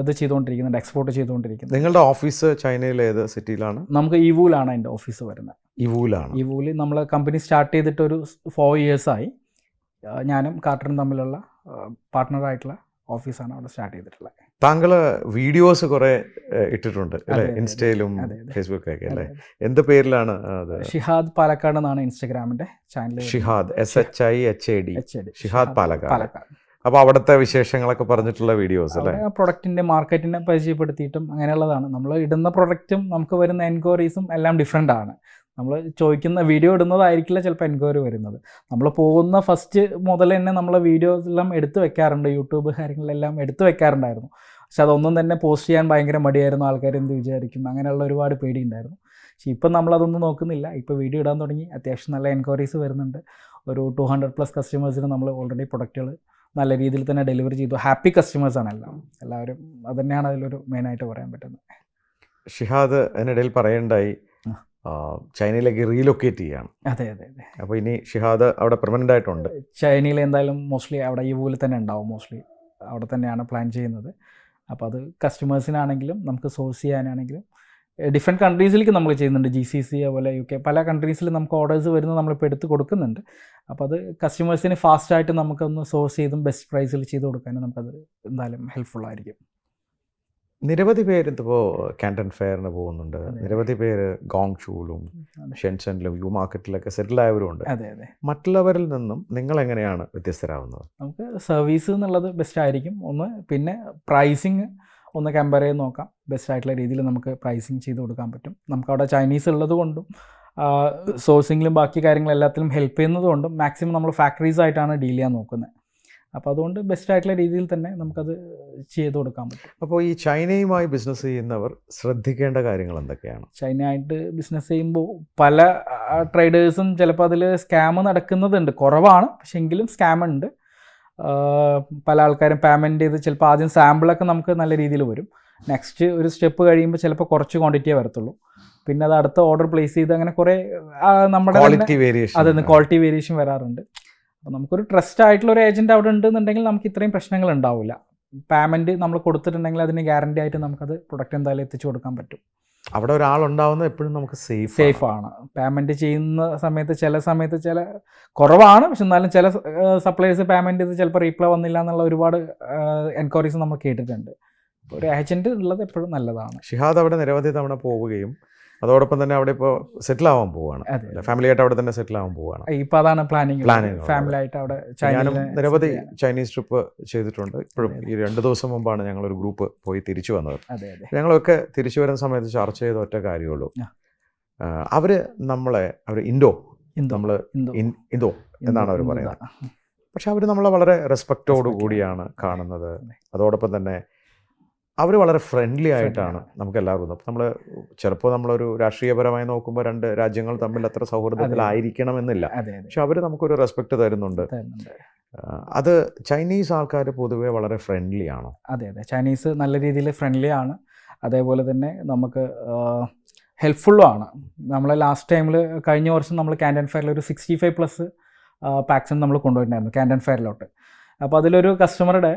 ഇത് ചെയ്തുകൊണ്ടിരിക്കുന്നുണ്ട് എക്സ്പോർട്ട് ചെയ്തുകൊണ്ടിരിക്കുന്നത് നിങ്ങളുടെ ഓഫീസ് ചൈനയിലെ ഏത് സിറ്റിയിലാണ് നമുക്ക് ഇവൂലാണ് എന്റെ ഓഫീസ് വരുന്നത്. ഇവൂലാണ്. ഇവൂൽ നമ്മൾ കമ്പനി സ്റ്റാർട്ട് ചെയ്തിട്ട് ഒരു ഫോർ ഇയേഴ്സായി ഞാനും കാർട്ടറും തമ്മിലുള്ള പാർട്ട്ണറായിട്ടുള്ള ഓഫീസാണ് അവിടെ സ്റ്റാർട്ട് ചെയ്തിട്ടുള്ളത്. താങ്കൾ വീഡിയോസ് കുറെ ഇട്ടിട്ടുണ്ട് അല്ലേ. ഇൻസ്റ്റയിലും. ഫേസ്ബുക്കിലൊക്കെ അല്ലേ. എന്ത് പേരിലാണ് അത്? ഷിഹാദ് പാലക്കാട് എന്നാണ് ഇൻസ്റ്റഗ്രാമിന്റെ channel Shihad S H I H A D Shihad Palakkad. Palakkad അപ്പൊ അവിടുത്തെ വിശേഷങ്ങളൊക്കെ പറഞ്ഞിട്ടുള്ള വീഡിയോസ് അല്ലേ? ആ പ്രൊഡക്റ്റിന്റെ മാർക്കറ്റിനെ പരിചയപ്പെടുത്തിയിട്ടും അങ്ങനെയുള്ളതാണ്. നമ്മൾ ഇടുന്ന പ്രൊഡക്റ്റും നമുക്ക് വരുന്ന എൻക്വയറീസും എല്ലാം ഡിഫറെന്റ് ആണ്. നമ്മൾ ചോദിക്കുന്ന വീഡിയോ ഇടുന്നതായിരിക്കില്ല ചിലപ്പോൾ എൻക്വയറി വരുന്നത്. നമ്മൾ പോകുന്ന ഫസ്റ്റ് മുതൽ തന്നെ നമ്മൾ വീഡിയോസ് എല്ലാം എടുത്തു വെക്കാറുണ്ട്. യൂട്യൂബ് കാര്യങ്ങളെല്ലാം എടുത്തു വെക്കാറുണ്ടായിരുന്നു. പക്ഷെ അതൊന്നും തന്നെ പോസ്റ്റ് ചെയ്യാൻ ഭയങ്കര മടിയായിരുന്നു. ആൾക്കാർ എന്ത് വിചാരിക്കും? അങ്ങനെയുള്ള ഒരുപാട് പേടി ഉണ്ടായിരുന്നു പക്ഷെ ഇപ്പം നമ്മളതൊന്നും നോക്കുന്നില്ല. ഇപ്പോൾ വീഡിയോ ഇടാൻ തുടങ്ങി. അത്യാവശ്യം നല്ല എൻക്വയറീസ് വരുന്നുണ്ട്. ഒരു ടു ഹൺഡ്രഡ് പ്ലസ് കസ്റ്റമേഴ്സിന് നമ്മൾ ഓൾറെഡി പ്രൊഡക്റ്റുകൾ നല്ല രീതിയിൽ തന്നെ ഡെലിവറി ചെയ്തു. ഹാപ്പി കസ്റ്റമേഴ്സാണ് എല്ലാം. എല്ലാവരും അത് തന്നെയാണ് അതിലൊരു മെയിനായിട്ട് പറയാൻ പറ്റുന്നത്. ഷിഹാദ് അതിനിടയിൽ പറയണ്ടായി. ചൈനയിലേക്ക് റീലൊക്കേറ്റ് ചെയ്യാണ്. അതെ അതെ അതെ. അപ്പോൾ ഇനി ഷിഹാദ് അവിടെ പെർമനന്റ് ആയിട്ടുണ്ട്. ചൈനയിൽ എന്തായാലും മോസ്റ്റ്ലി അവിടെ ഈ പോലെ തന്നെ ഉണ്ടാവും. മോസ്റ്റ്ലി അവിടെ തന്നെയാണ് പ്ലാൻ ചെയ്യുന്നത്. അപ്പോൾ അത് കസ്റ്റമേഴ്സിനാണെങ്കിലും നമുക്ക് സോഴ്സ് ചെയ്യാനാണെങ്കിലും ഡിഫറെന്റ് കൺട്രീസിലേക്ക് നമ്മൾ ചെയ്യുന്നുണ്ട്. ജി സി സി അതുപോലെ യു കെ പല കൺട്രീസിൽ നമുക്ക് ഓർഡേഴ്സ് വരുന്നത് നമ്മളിപ്പോൾ എടുത്ത് കൊടുക്കുന്നുണ്ട്. അപ്പോൾ അത് കസ്റ്റമേഴ്സിന് ഫാസ്റ്റായിട്ട് നമുക്കൊന്ന് സോഴ്സ് ചെയ്തും ബെസ്റ്റ് പ്രൈസിൽ ചെയ്ത് കൊടുക്കാനും നമുക്കത് എന്തായാലും ഹെൽപ്ഫുൾ ആയിരിക്കും. നിരവധി പേര് ഇപ്പോൾ കാൻഡൻ ഫെയറിന് പോകുന്നുണ്ട്. നിരവധി പേര് ഗോങ് ഷൂലും. ഷെൻസണിലും യു മാർക്കറ്റിലൊക്കെ സെറ്റിൽ ആയവരും ഉണ്ട് അതെ അതെ. മറ്റുള്ളവരിൽ നിന്നും നിങ്ങൾ എങ്ങനെയാണ് വ്യത്യസ്തരാകുന്നത് നമുക്ക് സർവീസ് എന്നുള്ളത് ബെസ്റ്റ് ആയിരിക്കും. ഒന്ന് പിന്നെ പ്രൈസിങ് ഒന്ന് കമ്പയർ ചെയ്ത് നോക്കാം. ബെസ്റ്റ് ആയിട്ടുള്ള രീതിയിൽ നമുക്ക് പ്രൈസിങ് ചെയ്ത് കൊടുക്കാൻ പറ്റും. നമുക്കവിടെ ചൈനീസ് ഉള്ളത് കൊണ്ടും സോഴ്സിങ്ങിലും ബാക്കി കാര്യങ്ങളെല്ലാത്തിലും ഹെൽപ്പ് ചെയ്യുന്നത് കൊണ്ടും മാക്സിമം നമ്മൾ ഫാക്ടറീസ് ആയിട്ടാണ് ഡീൽ ചെയ്യാൻ നോക്കുന്നത്. അപ്പോൾ അതുകൊണ്ട് ബെസ്റ്റ് ആയിട്ടുള്ള രീതിയിൽ തന്നെ നമുക്കത് ചെയ്ത് കൊടുക്കാൻ പറ്റും. അപ്പോൾ ഈ ചൈനയുമായി ബിസിനസ് ചെയ്യുന്നവർ ശ്രദ്ധിക്കേണ്ട കാര്യങ്ങൾ എന്തൊക്കെയാണ്? ചൈനയായിട്ട് ബിസിനസ് ചെയ്യുമ്പോൾ പല ട്രേഡേഴ്സും ചിലപ്പോൾ അതിൽ സ്കാം നടക്കുന്നതുണ്ട്. കുറവാണ് പക്ഷേ എങ്കിലും സ്കാം ഉണ്ട്. പല ആൾക്കാരും പേയ്മെന്റ് ചെയ്ത് ചിലപ്പോൾ ആദ്യം സാമ്പിളൊക്കെ നമുക്ക് നല്ല രീതിയിൽ വരും. നെക്സ്റ്റ് ഒരു സ്റ്റെപ്പ് കഴിയുമ്പോൾ ചിലപ്പോൾ കുറച്ച് ക്വാണ്ടിറ്റിയേ വരത്തുള്ളൂ. പിന്നെ അത് അടുത്ത ഓർഡർ പ്ലേസ് ചെയ്ത് അങ്ങനെ കുറേ നമ്മുടെ അതെ ക്വാളിറ്റി വേരിയേഷൻ വരാറുണ്ട്. അപ്പോൾ നമുക്കൊരു ട്രസ്റ്റ് ആയിട്ടുള്ള ഒരു ഏജന്റ് അവിടെ ഉണ്ടെന്നുണ്ടെങ്കിൽ നമുക്ക് ഇത്രയും പ്രശ്നങ്ങൾ ഉണ്ടാവില്ല. പേയ്മെന്റ് നമ്മൾ കൊടുത്തിട്ടുണ്ടെങ്കിൽ അതിന് ഗ്യാരണ്ടി ആയിട്ട് നമുക്കത് പ്രൊഡക്റ്റ് എന്തായാലും എത്തിച്ചു കൊടുക്കാൻ പറ്റും. അവിടെ ഒരാളുണ്ടാവുന്നത് എപ്പോഴും നമുക്ക് സേഫ് സേഫ് ആണ്. പേയ്മെന്റ് ചെയ്യുന്ന സമയത്ത് ചില സമയത്ത് ചില കുറവാണ്. പക്ഷെ എന്നാലും ചില സപ്ലൈസ് പേയ്മെന്റ് ചെയ്ത് ചിലപ്പോൾ റീപ്ലൈ വന്നില്ല എന്നുള്ള ഒരുപാട് എൻക്വയറീസ് നമ്മൾ കേട്ടിട്ടുണ്ട്. ഒരു ഏജന്റ് ഉള്ളത് എപ്പോഴും നല്ലതാണ്. ഷിഹാദ് അവിടെ നിരവധി തവണ പോവുകയും അതോടൊപ്പം തന്നെ അവിടെ ഇപ്പോൾ സെറ്റിൽ ആവാൻ പോവുകയാണ് ഫാമിലി ആയിട്ട് അവിടെ തന്നെ സെറ്റിൽ ആവാൻ പോവുകയാണ് ഇപ്പൊ അതാണ് പ്ലാനിങ് പ്ലാനിങ് ഫാമിലി ആയിട്ട് അവിടെ ഞാനും നിരവധി ചൈനീസ് ട്രിപ്പ് ചെയ്തിട്ടുണ്ട്. ഇപ്പോഴും ഈ രണ്ട് ദിവസം മുമ്പാണ് ഞങ്ങളൊരു ഗ്രൂപ്പ് പോയി തിരിച്ചു വന്നത്. ഞങ്ങളൊക്കെ തിരിച്ചു വരുന്ന സമയത്ത് ചർച്ച ചെയ്ത ഒറ്റ കാര്യമുള്ളൂ. അവർ നമ്മളെ അവർ ഇൻഡോ. നമ്മൾ ഇന്തോ ഇൻഡോ. എന്നാണ് അവർ പറയുന്നത്. പക്ഷെ അവർ നമ്മളെ വളരെ റെസ്പെക്റ്റോടു കൂടിയാണ് കാണുന്നത്. അതെ. അതോടൊപ്പം തന്നെ അവർ വളരെ ഫ്രണ്ട്ലി ആയിട്ടാണ്. നമുക്ക് എല്ലാവർക്കും അപ്പം നമ്മൾ ചിലപ്പോൾ നമ്മളൊരു രാഷ്ട്രീയപരമായി നോക്കുമ്പോൾ രണ്ട് രാജ്യങ്ങൾ തമ്മിൽ അത്ര സൗഹൃദത്തിലായിരിക്കണമെന്നില്ല പക്ഷെ അവർ നമുക്കൊരു റെസ്പെക്ട് തരുന്നുണ്ട്. തരുന്നുണ്ട്. അത് ചൈനീസ് ആൾക്കാർ പൊതുവെ വളരെ ഫ്രണ്ട്ലി ആണോ? അതെ അതെ. ചൈനീസ് നല്ല രീതിയിൽ ഫ്രണ്ട്ലി ആണ്. അതേപോലെ തന്നെ നമുക്ക് ഹെൽപ്ഫുള്ളും ആണ്. നമ്മൾ ലാസ്റ്റ് ടൈമിൽ കഴിഞ്ഞ വർഷം നമ്മൾ ക്യാൻഡൻ ഫെയറിൽ ഒരു സിക്സ്റ്റി ഫൈവ് പ്ലസ് പാക്സിൻ നമ്മൾ കൊണ്ടുപോയിട്ടുണ്ടായിരുന്നു ക്യാൻഡൻ ഫെയറിലോട്ട് അപ്പോൾ അതിലൊരു കസ്റ്റമറുടെ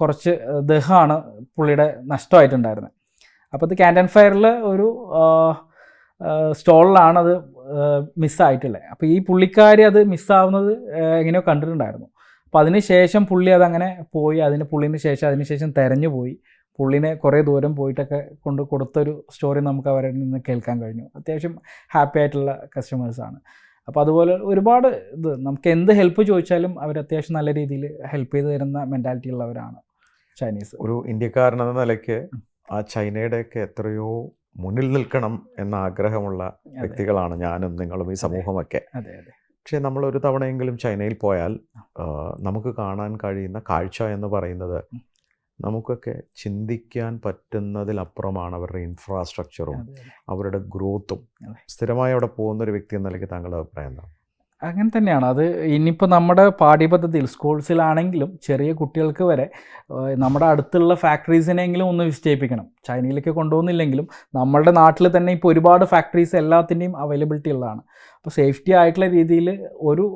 കുറച്ച് ദഹമാണ് പുള്ളിയുടെ നഷ്ടമായിട്ടുണ്ടായിരുന്നത് അപ്പോൾ അത് ക്യാന്റൻ ഫയറിൽ ഒരു സ്റ്റോളിലാണ് അത് മിസ്സായിട്ടുള്ളത് അപ്പോൾ ഈ പുള്ളിക്കാരി അത് മിസ്സാവുന്നത് എങ്ങനെയോ കണ്ടിട്ടുണ്ടായിരുന്നു. അപ്പോൾ അതിന് ശേഷം പുള്ളി അതങ്ങനെ പോയി അതിന് പുള്ളിന് ശേഷം അതിന് ശേഷം തെരഞ്ഞു പോയി. പുള്ളിനെ കുറേ ദൂരം പോയിട്ടൊക്കെ കൊണ്ട് കൊടുത്തൊരു സ്റ്റോറി നമുക്ക് അവരിൽ നിന്ന് കേൾക്കാൻ കഴിഞ്ഞു. അത്യാവശ്യം ഹാപ്പി ആയിട്ടുള്ള കസ്റ്റമേഴ്സാണ് അപ്പോൾ അതുപോലെ ഒരുപാട് ഇത് നമുക്ക് എന്ത് ഹെൽപ്പ് ചോദിച്ചാലും അവർ അത്യാവശ്യം നല്ല രീതിയിൽ ഹെൽപ്പ് ചെയ്ത് തരുന്ന മെന്റാലിറ്റി ഉള്ളവരാണ് ചൈനീസ്. ഒരു ഇന്ത്യക്കാരനെന്ന നിലയ്ക്ക് ആ ചൈനയുടെയൊക്കെ എത്രയോ മുന്നിൽ നിൽക്കണം എന്ന ആഗ്രഹമുള്ള വ്യക്തികളാണ് ഞാനും നിങ്ങളും ഈ സമൂഹമൊക്കെ. പക്ഷേ നമ്മൾ ഒരു തവണയെങ്കിലും ചൈനയിൽ പോയാൽ നമുക്ക് കാണാൻ കഴിയുന്ന കാഴ്ച എന്ന് പറയുന്നത് നമുക്കൊക്കെ ചിന്തിക്കാൻ പറ്റുന്നതിലപ്പുറമാണ് അവരുടെ ഇൻഫ്രാസ്ട്രക്ചറും അവരുടെ ഗ്രോത്തും സ്ഥിരമായി അവിടെ പോകുന്ന ഒരു വ്യക്തി എന്ന നിലയ്ക്ക് താങ്കളുടെ അഭിപ്രായം എന്താണ്? അങ്ങനെ തന്നെയാണ്. അത് ഇനിയിപ്പോൾ നമ്മുടെ പാഠ്യപദ്ധതിയിൽ സ്കൂൾസിലാണെങ്കിലും ചെറിയ കുട്ടികൾക്ക് വരെ നമ്മുടെ അടുത്തുള്ള ഫാക്ടറീസിനെങ്കിലും ഒന്ന് വിസിറ്റ് ചെയ്യിപ്പിക്കണം. ചൈനയിലേക്ക് കൊണ്ടുപോകുന്നില്ലെങ്കിലും നമ്മുടെ നാട്ടിൽ തന്നെ ഇപ്പോൾ ഒരുപാട് ഫാക്ടറീസ് എല്ലാത്തിന്റെയും അവൈലബിലിറ്റി ഉള്ളതാണ്. അപ്പോൾ സേഫ്റ്റി ആയിട്ടുള്ള രീതിയിൽ ഒരു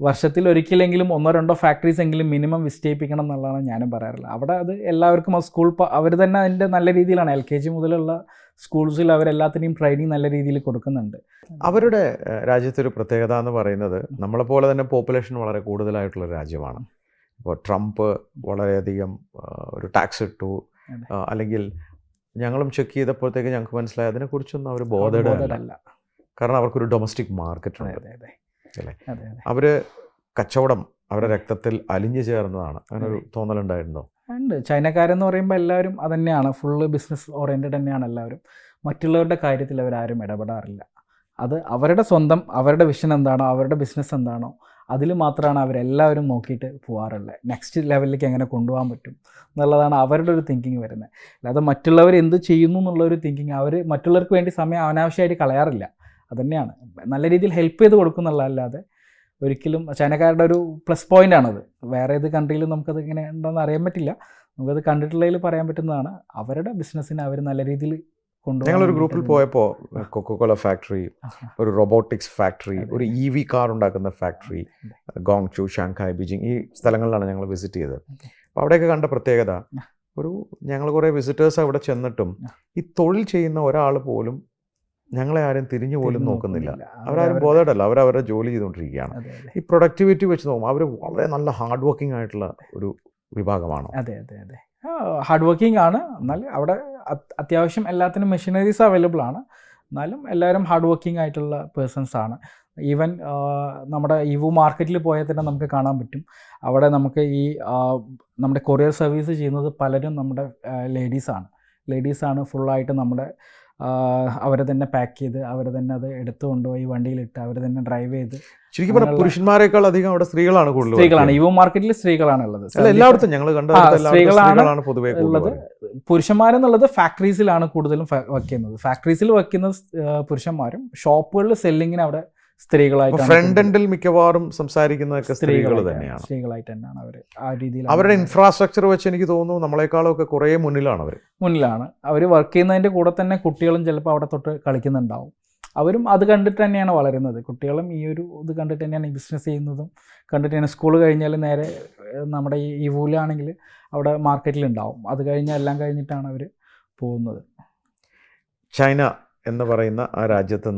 വർഷത്തിൽ ഒരിക്കലെങ്കിലും ഒന്നോ രണ്ടോ ഫാക്ടറീസ് എങ്കിലും മിനിമം വിസിറ്റ് ചെയ്യിപ്പിക്കണം എന്നുള്ളതാണ് ഞാനും പറയാറുള്ളത്. അവിടെ അത് എല്ലാവർക്കും ആ സ്കൂൾ അവർ തന്നെ അതിന്റെ നല്ല രീതിയിലാണ്. എൽ കെ ജി മുതലുള്ള സ്കൂൾസിൽ അവരെല്ലാത്തിനെയും ട്രെയിനിങ് നല്ല രീതിയിൽ കൊടുക്കുന്നുണ്ട്. അവരുടെ രാജ്യത്തൊരു പ്രത്യേകത എന്ന് പറയുന്നത് നമ്മളെപ്പോലെ തന്നെ പോപ്പുലേഷൻ വളരെ കൂടുതലായിട്ടുള്ള രാജ്യമാണ്. ഇപ്പോൾ ട്രംപ് വളരെയധികം ഒരു ടാക്സ് ഇട്ടു. അല്ലെങ്കിൽ ഞങ്ങളും ചെക്ക് ചെയ്തപ്പോഴത്തേക്ക് ഞങ്ങൾക്ക് മനസ്സിലായി അതിനെക്കുറിച്ചൊന്നും അവർ ബോധേഡ് അല്ല കാരണം അവർക്കൊരു ഡൊമസ്റ്റിക് മാർക്കറ്റ് ഉണ്ട്. അതെ അതെ. അല്ലേ? അവർ കച്ചവടം അവരുടെ രക്തത്തിൽ അലിഞ്ഞു ചേർന്നതാണ്. അങ്ങനെ തോന്നലുണ്ടായിരുന്നോ ഉണ്ട്. ചൈനക്കാരെന്ന് പറയുമ്പോൾ എല്ലാവരും അതന്നെയാണ്. ഫുള്ള് ബിസിനസ് ഓറിയന്റഡ് തന്നെയാണ് എല്ലാവരും. മറ്റുള്ളവരുടെ കാര്യത്തിൽ അവരാരും ഇടപെടാറില്ല. അത് അവരുടെ സ്വന്തം അവരുടെ വിഷൻ എന്താണോ അവരുടെ ബിസിനസ് എന്താണോ അതിൽ മാത്രമാണ് അവരെല്ലാവരും നോക്കിയിട്ട് പോകാറുള്ളത് നെക്സ്റ്റ് ലെവലിലേക്ക് എങ്ങനെ കൊണ്ടുപോകാൻ പറ്റും എന്നുള്ളതാണ് അവരുടെ ഒരു തിങ്കിങ് വരുന്നത്. അല്ലാതെ മറ്റുള്ളവർ എന്ത് ചെയ്യുന്നു എന്നുള്ള ഒരു തിങ്കിങ് അവർ മറ്റുള്ളവർക്ക് വേണ്ടി സമയം അനാവശ്യമായിട്ട് കളയാറില്ല. അതുതന്നെയാണ് നല്ല രീതിയിൽ ഹെൽപ്പ് ചെയ്ത് കൊടുക്കുന്നുള്ളതല്ലാതെ ഒരിക്കലും ചൈനക്കാരുടെ ഒരു പ്ലസ് പോയിന്റ് ആണത്. വേറെ ഏത് കൺട്രിയിലും നമുക്കത് ഇങ്ങനെ ഉണ്ടോയെന്ന് അറിയാൻ പറ്റില്ല. നമുക്കത് കണ്ടിട്ടുള്ളതിൽ പറയാൻ പറ്റുന്നതാണ്. അവരുടെ ബിസിനസ്സിനെ അവർ നല്ല രീതിയിൽ ഞങ്ങളൊരു ഗ്രൂപ്പിൽ പോയപ്പോൾ കൊക്കോകോല ഫാക്ടറി ഒരു റോബോട്ടിക്സ് ഫാക്ടറി ഒരു ഇ വി കാർ ഉണ്ടാക്കുന്ന factory Guangzhou Shanghai Beijing ഈ സ്ഥലങ്ങളിലാണ് ഞങ്ങൾ വിസിറ്റ് ചെയ്തത്. അപ്പോൾ അവിടെയൊക്കെ കണ്ട പ്രത്യേകത ഒരു ഞങ്ങൾ കുറേ വിസിറ്റേഴ്സ് അവിടെ ചെന്നിട്ടും ഈ തൊഴിൽ ചെയ്യുന്ന ഒരാൾ പോലും ഞങ്ങളെ ആരും തിരിഞ്ഞു പോലും നോക്കുന്നില്ല. അവരാരും ബോധേഡല്ല. അവരവരുടെ ജോലി ചെയ്തുകൊണ്ടിരിക്കുകയാണ്. ഈ പ്രൊഡക്ടിവിറ്റി വെച്ച് നോക്കുമ്പോൾ അവർ വളരെ നല്ല ഹാർഡ് വർക്കിംഗ് ആയിട്ടുള്ള ഒരു വിഭാഗമാണ്? അതെ അതെ അതെ. ഹാർഡ് വർക്കിംഗ് ആണ്. എന്നാൽ അവിടെ അത്യാവശ്യം എല്ലാത്തിനും മെഷീനറീസ് അവൈലബിൾ ആണ്. എന്നാലും എല്ലാവരും ഹാർഡ് വർക്കിംഗ് ആയിട്ടുള്ള പേഴ്സൺസ് ആണ്. ഈവൻ നമ്മുടെ ഇവു മാർക്കറ്റിൽ പോയാൽ തന്നെ നമുക്ക് കാണാൻ പറ്റും. അവിടെ നമുക്ക് ഈ നമ്മുടെ കൊറിയർ സർവീസ് ചെയ്യുന്നത് പലരും നമ്മുടെ ലേഡീസാണ് ലേഡീസാണ് ഫുള്ളായിട്ട് നമ്മുടെ അവർ തന്നെ പാക്ക് ചെയ്ത് അവർ തന്നെ അത് എടുത്തു കൊണ്ടുപോയി വണ്ടിയിലിട്ട് അവർ തന്നെ ഡ്രൈവ് ചെയ്ത് ശരിക്കും പറഞ്ഞാൽ പുരുഷന്മാരെക്കാൾ അധികം അവിടെ സ്ത്രീകളാണ് കൂടുതൽ സ്ത്രീകളാണ്. യുവ മാർക്കറ്റിൽ സ്ത്രീകളാണ് ഉള്ളത്. എല്ലായിടത്തും ഞങ്ങൾ കണ്ട സ്ത്രീകളാണ് പൊതുവേ പൊതുവെ ഉള്ളത്. പുരുഷന്മാരെന്നുള്ളത് ഫാക്ടറീസിലാണ് കൂടുതലും വർക്ക് ചെയ്യുന്നത്. ഫാക്ടറീസിൽ വർക്ക് ചെയ്യുന്ന പുരുഷന്മാരും. ഷോപ്പുകളിൽ സെല്ലിങ്ങിന് അവിടെ സ്ത്രീകളായിട്ടാണ് ഫ്രണ്ട് എൻഡിൽ മിക്കവാറും സംസാരിക്കുന്നതൊക്കെ സ്ത്രീകൾ തന്നെയാണ്. സ്ത്രീകളായിട്ട് തന്നെയാണ് അവർ ആ രീതിയിൽ അവരുടെ ഇൻഫ്രാസ്ട്രക്ചർ വെച്ച് എനിക്ക് തോന്നുന്നു നമ്മളെക്കാളും ഒക്കെ കുറേ മുന്നിലാണ് അവർ മുന്നിലാണ്. അവർ വർക്ക് ചെയ്യുന്നതിന്റെ കൂടെ തന്നെ കുട്ടികളും ചിലപ്പോൾ അവിടെ തൊട്ട് കളിക്കുന്നുണ്ടാവും. അവരും അത് കണ്ടിട്ട് തന്നെയാണ് വളരുന്നത്. കുട്ടികളും ഈ ഒരു ഇത് കണ്ടിട്ട് തന്നെയാണ് ബിസിനസ് ചെയ്യുന്നതും കണ്ടിട്ട് തന്നെ സ്കൂൾ കഴിഞ്ഞാൽ നേരെ നമ്മുടെ ഈ ഈ വൂലാണെങ്കിൽ അവിടെ മാർക്കറ്റിൽ ഉണ്ടാവും. അത് കഴിഞ്ഞാൽ എല്ലാം കഴിഞ്ഞിട്ടാണ് അവർ പോകുന്നത്. ചൈന എന്ന് പറയുന്ന ആ രാജ്യത്ത്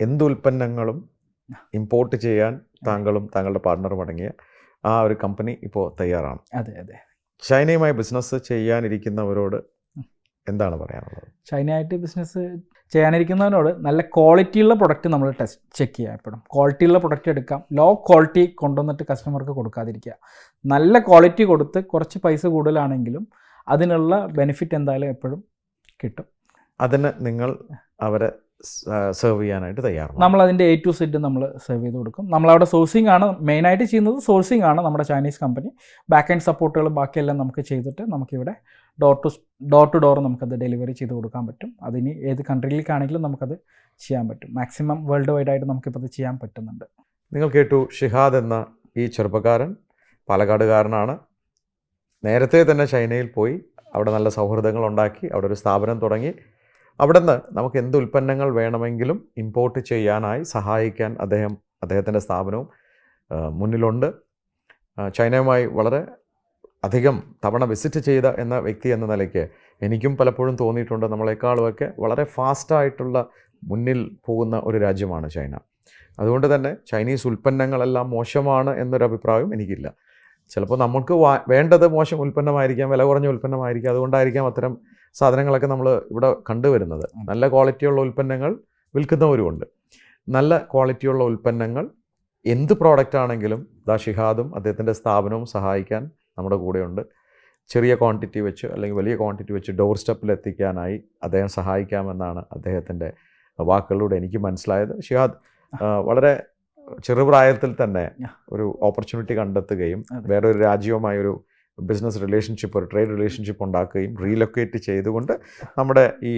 നിന്ന് ഉം. എന്ത് ഉൽപ്പന്നങ്ങളും ഇമ്പോർട്ട് ചെയ്യാൻ താങ്കളും താങ്കളുടെ പാർട്ണറും അടങ്ങിയ ആ ഒരു കമ്പനി ഇപ്പോൾ തയ്യാറാണ്. അതെ അതെ. ചൈനയുമായി ബിസിനസ് ചെയ്യാനിരിക്കുന്നവരോട് എന്താണ് പറയാനുള്ളത്? ചൈനയായിട്ട് ബിസിനസ് ചെയ്യാനിരിക്കുന്നതിനോട് നല്ല ക്വാളിറ്റിയുള്ള പ്രൊഡക്റ്റ് നമ്മൾ ടെസ്റ്റ് ചെക്ക് ചെയ്യാം എപ്പോഴും. ക്വാളിറ്റിയുള്ള പ്രൊഡക്റ്റ് എടുക്കാം. ലോ ക്വാളിറ്റി കൊണ്ടുവന്നിട്ട് കസ്റ്റമർക്ക് കൊടുക്കാതിരിക്കുക. നല്ല ക്വാളിറ്റി കൊടുത്ത് കുറച്ച് പൈസ കൂടുതലാണെങ്കിലും അതിനുള്ള ബെനിഫിറ്റ് എന്തായാലും എപ്പോഴും കിട്ടും. അതിന് നിങ്ങൾ അവരെ സെർവ് ചെയ്യാനായിട്ട് തയ്യാറാണ് നമ്മൾ അതിന്റെ എ ടു സെറ്റ് നമ്മൾ സെർവ് ചെയ്ത് കൊടുക്കും. നമ്മളവിടെ സോഴ്സിംഗ് ആണ് മെയിനായിട്ട് ചെയ്യുന്നത് സോഴ്സിംഗ് ആണ് നമ്മുടെ ചൈനീസ് കമ്പനി ബാക്ക് ആൻഡ് സപ്പോർട്ടുകളും ബാക്കിയെല്ലാം നമുക്ക് ചെയ്തിട്ട് നമുക്കിവിടെ door to door to door നമുക്കത് ഡെലിവറി ചെയ്ത് കൊടുക്കാൻ പറ്റും. അതിന് ഏത് കൺട്രിയിലേക്കാണെങ്കിലും നമുക്കത് ചെയ്യാൻ പറ്റും. മാക്സിമം വേൾഡ് വൈഡ് ആയിട്ട് നമുക്കിപ്പോൾ അത് ചെയ്യാൻ പറ്റുന്നുണ്ട്. നിങ്ങൾ കേട്ടു ഷിഹാദ് എന്ന ഈ ചെറുപ്പക്കാരൻ പാലക്കാടുകാരനാണ്. നേരത്തെ തന്നെ ചൈനയിൽ പോയി അവിടെ നല്ല സൗഹൃദങ്ങൾ ഉണ്ടാക്കി അവിടെ ഒരു സ്ഥാപനം തുടങ്ങി. അവിടെ നിന്ന് നമുക്ക് എന്ത് ഉൽപ്പന്നങ്ങൾ വേണമെങ്കിലും ഇമ്പോർട്ട് ചെയ്യാനായി സഹായിക്കാൻ അദ്ദേഹം അദ്ദേഹത്തിന്റെ സ്ഥാപനവും മുന്നിലുണ്ട്. ചൈനയുമായി വളരെ അധികം തവണ വിസിറ്റ് ചെയ്ത എന്ന വ്യക്തി എന്ന നിലയ്ക്ക് എനിക്കും പലപ്പോഴും തോന്നിയിട്ടുണ്ട്. നമ്മളെക്കാളുമൊക്കെ വളരെ ഫാസ്റ്റായിട്ടുള്ള മുന്നിൽ പോകുന്ന ഒരു രാജ്യമാണ് ചൈന. അതുകൊണ്ട് തന്നെ ചൈനീസ് ഉൽപ്പന്നങ്ങളെല്ലാം മോശമാണ് എന്നൊരു അഭിപ്രായം എനിക്കില്ല. ചിലപ്പോൾ നമുക്ക് വേണ്ടത് മോശം ഉൽപ്പന്നമായിരിക്കാം വില കുറഞ്ഞ ഉൽപ്പന്നമായിരിക്കാം. അതുകൊണ്ടായിരിക്കാം അത്തരം സാധനങ്ങളൊക്കെ നമ്മൾ ഇവിടെ കണ്ടുവരുന്നത്. നല്ല ക്വാളിറ്റിയുള്ള ഉൽപ്പന്നങ്ങൾ വിൽക്കുന്നവരുമുണ്ട്. നല്ല ക്വാളിറ്റിയുള്ള ഉൽപ്പന്നങ്ങൾ എന്ത് പ്രോഡക്റ്റ് ആണെങ്കിലും ദാ ഷിഹാദും അദ്ദേഹത്തിന്റെ സ്ഥാപനവും സഹായിക്കാൻ നമ്മുടെ കൂടെയുണ്ട്. ചെറിയ ക്വാണ്ടിറ്റി വെച്ച് അല്ലെങ്കിൽ വലിയ ക്വാണ്ടിറ്റി വെച്ച് ഡോർ സ്റ്റെപ്പിൽ എത്തിക്കാനായി അദ്ദേഹം സഹായിക്കാമെന്നാണ് അദ്ദേഹത്തിന്റെ വാക്കുകളിലൂടെ എനിക്ക് മനസ്സിലായത്. ഷിഹാദ് വളരെ ചെറുപ്രായത്തിൽ തന്നെ ഒരു ഓപ്പർച്യൂണിറ്റി കണ്ടെത്തുകയും. വേറൊരു രാജ്യവുമായി ഒരു ബിസിനസ് റിലേഷൻഷിപ്പ് ഒരു ട്രേഡ് റിലേഷൻഷിപ്പ് ഉണ്ടാക്കുകയും റീലൊക്കേറ്റ് ചെയ്തുകൊണ്ട് നമ്മുടെ ഈ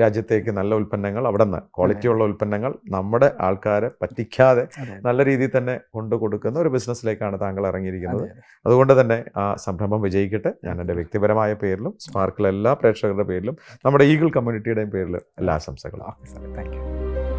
രാജ്യത്തേക്ക് നല്ല ഉൽപ്പന്നങ്ങൾ അവിടെ നിന്ന് ക്വാളിറ്റി ഉള്ള ഉൽപ്പന്നങ്ങൾ നമ്മുടെ ആൾക്കാരെ പറ്റിക്കാതെ നല്ല രീതിയിൽ തന്നെ കൊണ്ടു കൊടുക്കുന്ന ഒരു ബിസിനസ്സിലേക്കാണ് താങ്കൾ ഇറങ്ങിയിരിക്കുന്നത്. അതുകൊണ്ട് തന്നെ ആ സംരംഭം വിജയിക്കട്ടെ. ഞാൻ എന്റെ വ്യക്തിപരമായ പേരിലും സ്പാർക്കിലെ എല്ലാ പ്രേക്ഷകരുടെ പേരിലും നമ്മുടെ ഈഗിൾ കമ്മ്യൂണിറ്റിയുടെയും പേരിൽ എല്ലാ ആശംസകളും. Thank you